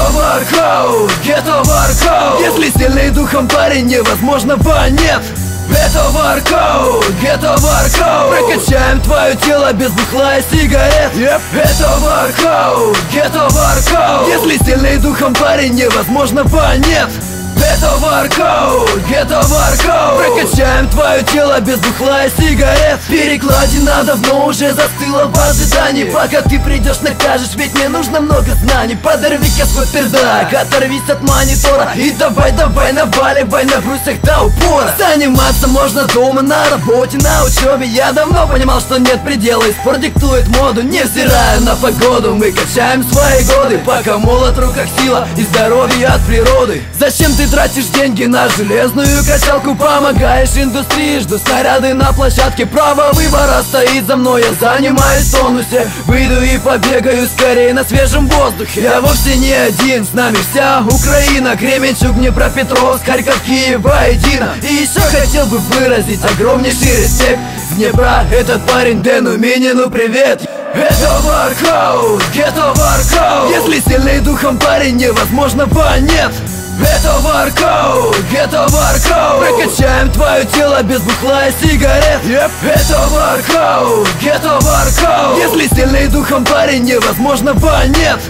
воркаут, это воркаут Если сильный духом парень, невозможно нет это воркаут, это воркаут Прокачаем твое тело без бухла и сигарет. Yep. Это воркаут, это воркаут Если сильный духом парень, невозможно нет это воркаут, это воркаут Прокачаем твое тело без бухла и сигарет. Перекладина давно уже застыла в ожидании. Пока ты придешь накажешь, ведь мне нужно много знаний. Подорви-ка свой пердак, оторвись от монитора. И давай, давай, наваливай на брусьях до упора. Заниматься можно дома, на работе, на учебе Я давно понимал, что нет предела. И спорт диктует моду, невзирая на погоду. Мы качаем свои годы, пока молот в руках сила. И здоровье от природы. Зачем ты тратишь деньги на железную качалку Помогаешь индустрии, жду снаряды на площадке. Право выбора стоит за мной, я занимаюсь в тонусе. Выйду и побегаю скорее на свежем воздухе. Я вовсе не один, с нами вся Украина. Кременчуг, Днепропетровск, Харьков, Киев, воедино И еще хотел бы выразить огромнейший респект. Днепра, этот парень Дэну Минину привет. Это воркаут, это воркаут Если сильный духом парень, невозможно нет это воркаут, это воркаут Прокачаем твое тело без бухла и сигарет. Yep. Это воркаут, это воркаут Если сильный духом парень, невозможно нет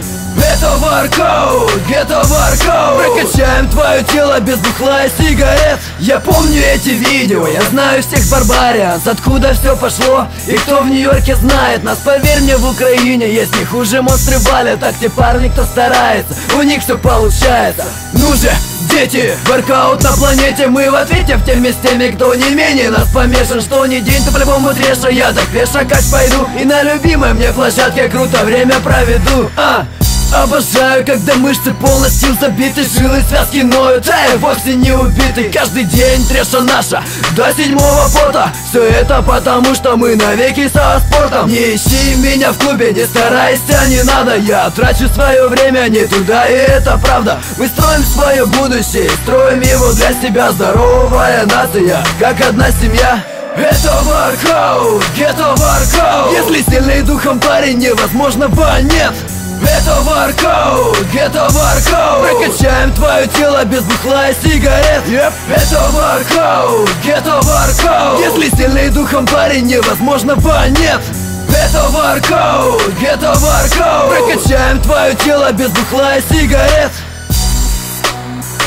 это воркаут, это воркаут Прокачаем твое тело без бухла и сигарет. Я помню эти видео, я знаю всех барбарианс. Откуда все пошло и кто в Нью-Йорке знает нас? Поверь мне, в Украине есть не хуже. Монстры валят Так те парни, кто старается, у них все получается. Ну же, дети Воркаут на планете, мы в ответе в теме с теми, кто не менее. Нас помешан Что ни день, то по-любому треша, я так пешакать пойду И на любимой мне площадке круто время проведу. А, Обожаю, когда мышцы полностью забиты Жилы связки ноют, а я вовсе не убитый Каждый день треша наша, до седьмого пота. Все это потому, что мы навеки со спортом. Не ищи меня в клубе, не старайся, не надо. Я трачу свое время не туда, и это правда. Мы строим свое будущее, строим его для себя. Здоровая нация, как одна семья. Это воркаут, это воркаут. Если сильный духом парень, невозможно нет это воркаут, это воркаут Прокачаем твое тело без бухла и сигарет. Yep. Это воркаут, это воркаут Если сильный духом парень, невозможно нет это воркаут, это воркаут Прокачаем твое тело без бухла и сигарет.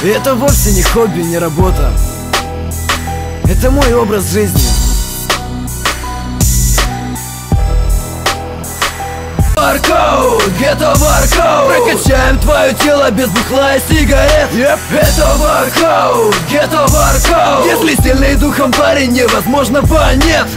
Это вовсе не хобби, не работа. Это мой образ жизни Воркаут, это воркаут Прокачаем твое тело без бухла и сигарет. Yep. Это воркаут, это воркаут Если сильный духом парень, невозможно нет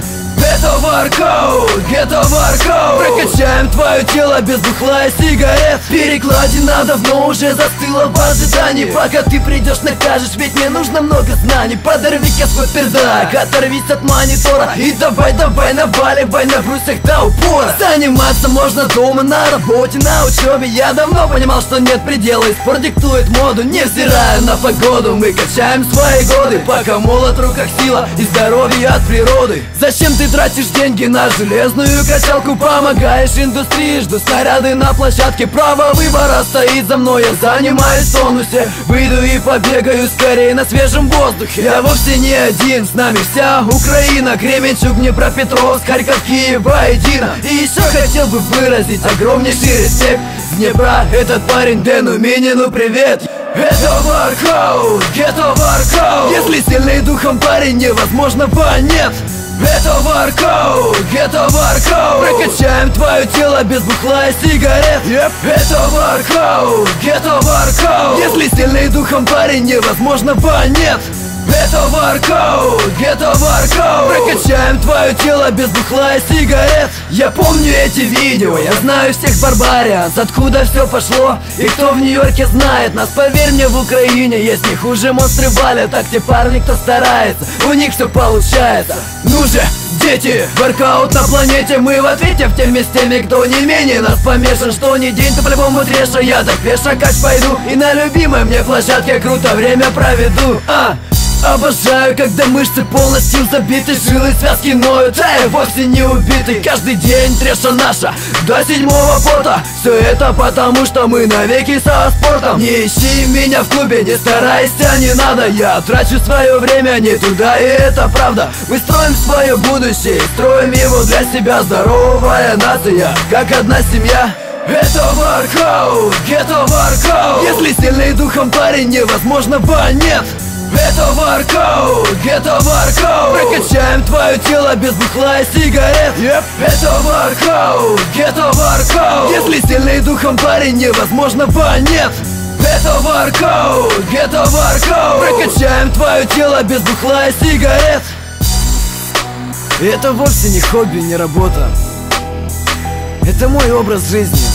это воркаут, это воркаут Прокачаем твое тело без бухла и сигарет. Перекладина давно уже застыла в ожидании. Пока ты придешь накажешь, ведь мне нужно много знаний. Подорви-ка свой пердак, оторвись от монитора. И давай, давай, наваливай на брусьях до упора. Заниматься можно дома, на работе, на учебе. Я давно понимал, что нет предела. И спорт диктует моду, невзирая на погоду. Мы качаем свои годы, пока молот в руках сила. И здоровье от природы. Зачем ты тратишь деньги на железную качалку Помогаешь индустрии, жду снаряды на площадке Право выбора. Стоит за мной, я занимаюсь в тонусе. Выйду и побегаю скорее на свежем воздухе. Я вовсе не один, с нами вся Украина. Кременчуг, Днепропетровск, Харьков, Киев, воедино И еще хотел бы выразить огромнейший респект Днепра, этот парень Дэну Минину привет. Это воркаут, это воркаут Если сильный духом парень, невозможно нет это воркаут, это воркаут Прокачаем твое тело без бухла и сигарет. Yep. Это воркаут, это воркаут Если сильный духом парень, невозможно нет это воркаут, это воркаут Прокачаем твое тело без бухла и сигарет. Я помню эти видео, я знаю всех барбарианс. Откуда все пошло и кто в Нью-Йорке знает Нас? Поверь мне в Украине есть не хуже монстры валят Так те парни, кто старается, у них все получается. Ну же, дети Воркаут на планете, мы в ответе в теме с теми, кто не менее нас помешан. Что ни день, то по-любому треша, я так пешакать пойду. И на любимой мне площадке круто время проведу. А, Обожаю, когда мышцы полностью забиты Жилы связки ноют, а я вовсе не убитый Каждый день треша наша, до седьмого пота. Все это потому, что мы навеки со спортом. Не ищи меня в клубе, не старайся, не надо. Я трачу свое время не туда, и это правда. Мы строим свое будущее, строим его для себя. Здоровая нация, как одна семья. Это воркаут, это воркаут. Если сильный духом парень, невозможного нет это воркаут, это воркаут Прокачаем твое тело без бухла и сигарет. Yep. Это воркаут, это воркаут Если сильный духом парень, невозможного нет это воркаут, это воркаут Прокачаем твое тело без бухла и сигарет. Это вовсе не хобби, не работа. Это мой образ жизни